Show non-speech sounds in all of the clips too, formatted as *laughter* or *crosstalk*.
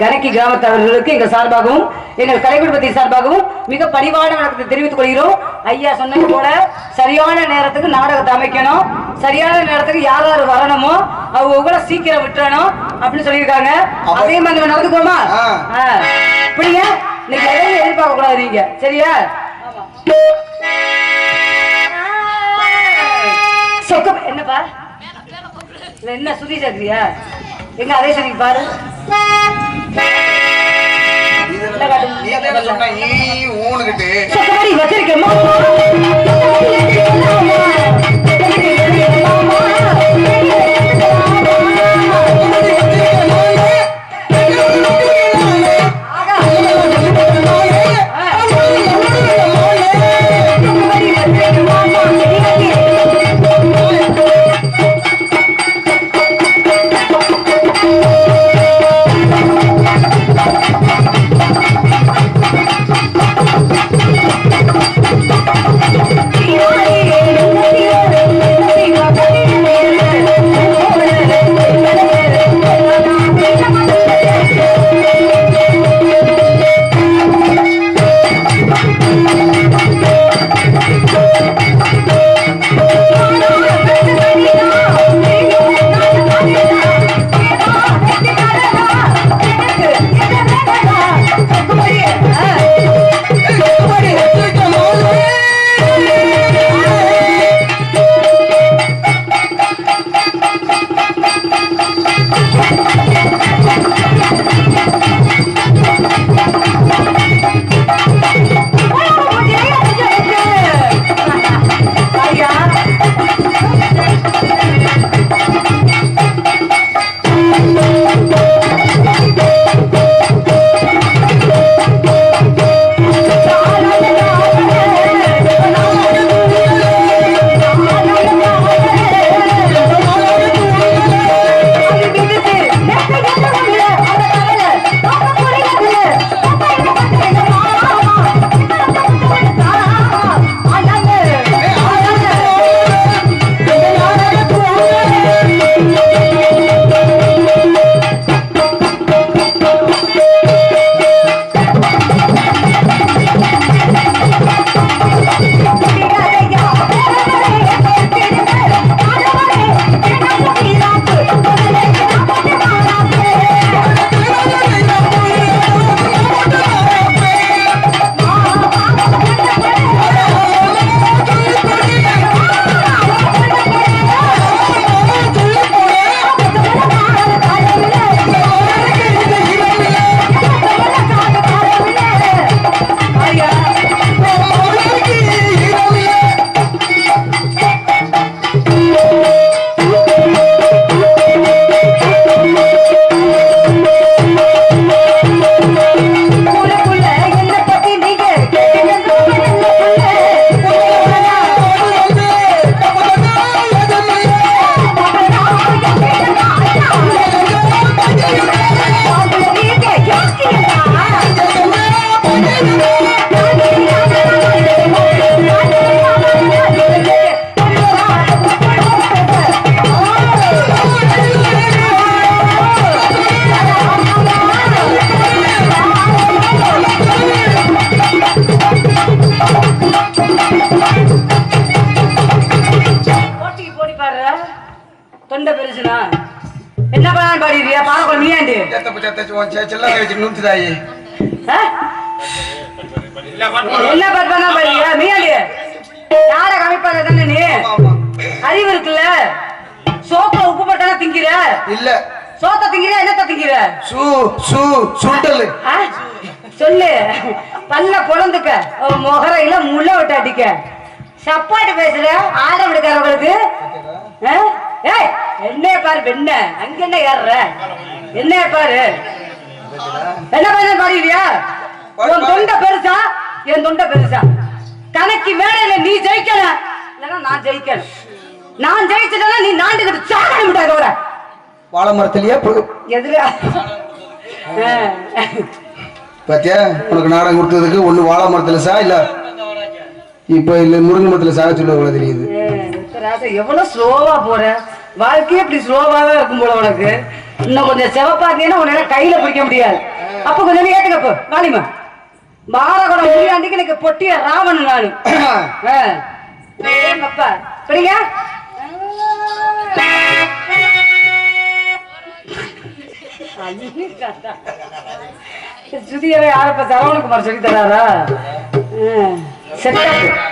கணக்கி கிராமத்தவர்களுக்கு எங்கள் சார்பாகவும் எங்கள் கலைக்குடும்பத்தின் சார்பாகவும் மிக பணிவான வணக்கத்தை தெரிவித்துக் கொள்கிறோம். ஐயா சொன்னது போல சரியான நேரத்துக்கு நாடகத்தை அமைக்கணும். சரியான நேரத்துக்கு யார் யார் வரணுமோ அவங்க உங்களை சீக்கிரம் விட்டுறணும் அப்படின்னு சொல்லியிருக்காங்க. அதே மாதிரி நடந்துக்கோமா. இப்படிங்க இன்னைக்கு எதையும் எதிர்பார்க்க கூடாது நீங்க. சரியா? சொக்க என்னப்பா? என்ன சுதி சேர்க்கிறியா எங்க அதே சரி பாரு. நீ சொன்ன? ஈ ஊனுகிட்டு சொக்கமாரி வச்சிருக்கேன் வச்சு நுந்துதாயி ஆ? என்ன பார்ப்பானா பாருங்க நீயாண்டு யார? காமிப்பாங்க தானே நீ? அறிவு இருக்குல்ல. சோத்த உப்பு போட்டாலும் திங்கிற. இல்ல. சோத்த திங்கிற என்னத்த திங்கிற? சூ சூ சுண்டல்? சொல்லு. பல்ல பொழந்துக்க முகரையில முள்ள விட்டு அடிக்க. சப்பாட்டு பேசுற? ஆடம் எடுக்கிறவங்களுக்கு? ஏய் என்னைய பாரு பெண்ண. அங்க என்ன ஏறுற? என்னைய பாரு. என்ன பண்ண பாடிவியா உன் தொண்டை பெருசா? என் தொண்டை பெருசா? கணக்கு மேடையில நீ ஜெயிக்கணும் இல்லைன்னா நான் ஜெயிக்கணும் நான் ஜெயிச்சிட்டேன்னா நீ நாண்டுகிட்டு சாக விட்டாங்க வர வாழை மரத்திலேயே எதிரா பாத்தியா? உனக்கு நாடகம் கொடுத்ததுக்கு ஒண்ணு வாழை மரத்துல சா இல்ல இப்ப இல்ல முருங்கை மரத்துல சாக சொல்ல போல தெரியுது ராசா எவ்வளவு ஸ்லோவா போற? வாழ்க்கையே இப்படி ஸ்லோவாவே இருக்கும் போல உனக்கு. இன்னும் கொஞ்சம் சிவப்பாத்தீங்கன்னா உன்னால கையில பிடிக்க முடியாது. அப்ப கொஞ்சம் ஏத்துக்கப்போ காளிமா பாரகுடம் முடியாண்டிக்கு எனக்கு பொட்டிய ராவணன் நானு. *coughs* ஏங்கப்பா சரிங்க சுதியவே யாரப்ப சரவணகுமார் சொல்லி தராரா? செட்டப்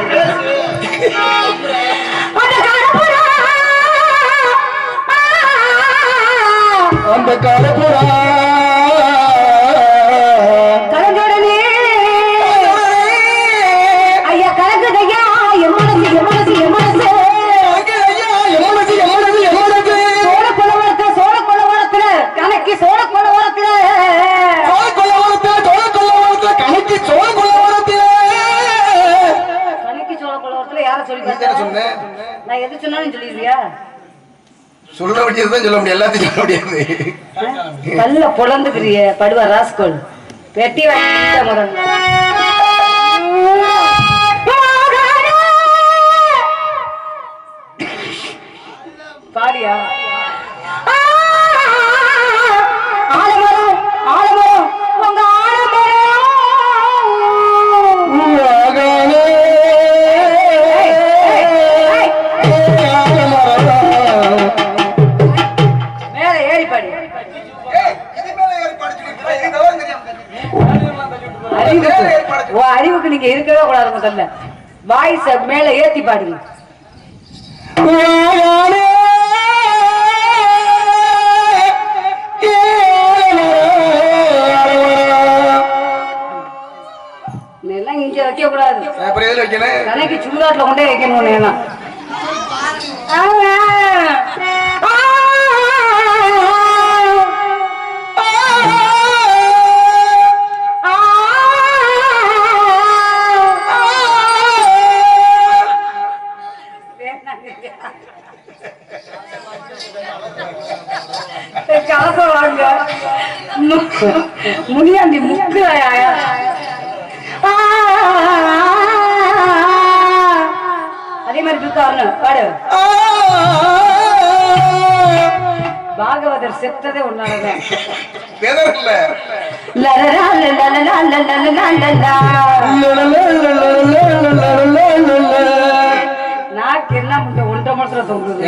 சொல்ல தான் சொல்ல முடியும்? எல்லாத்தையும் சொல்ல முடியாது. நல்ல பொழந்துக்கிறிய படுவா ராஸ்கோல். வெட்டி பாரியா அறிவுக்கு ஓ அறிவுக்கு நீங்க இருக்கவே கூடாது முதல்ல வாய்ஸ மேல ஏத்தி பாடுங்க. இங்க வைக்க கூடாது கணக்கு சுடுகாட்டுல கொண்டே வைக்கணும் காசை வாங்க முனியாண்டி முக்கு அதே மாதிரி இருக்காருன்னு பாடு பாகவதர் செத்ததே ஒன்னாலதான் லலலா, லலலா, லலலா, லலலா. என்ன முட்டை ஒன்றரை மாசத்துல தொங்குது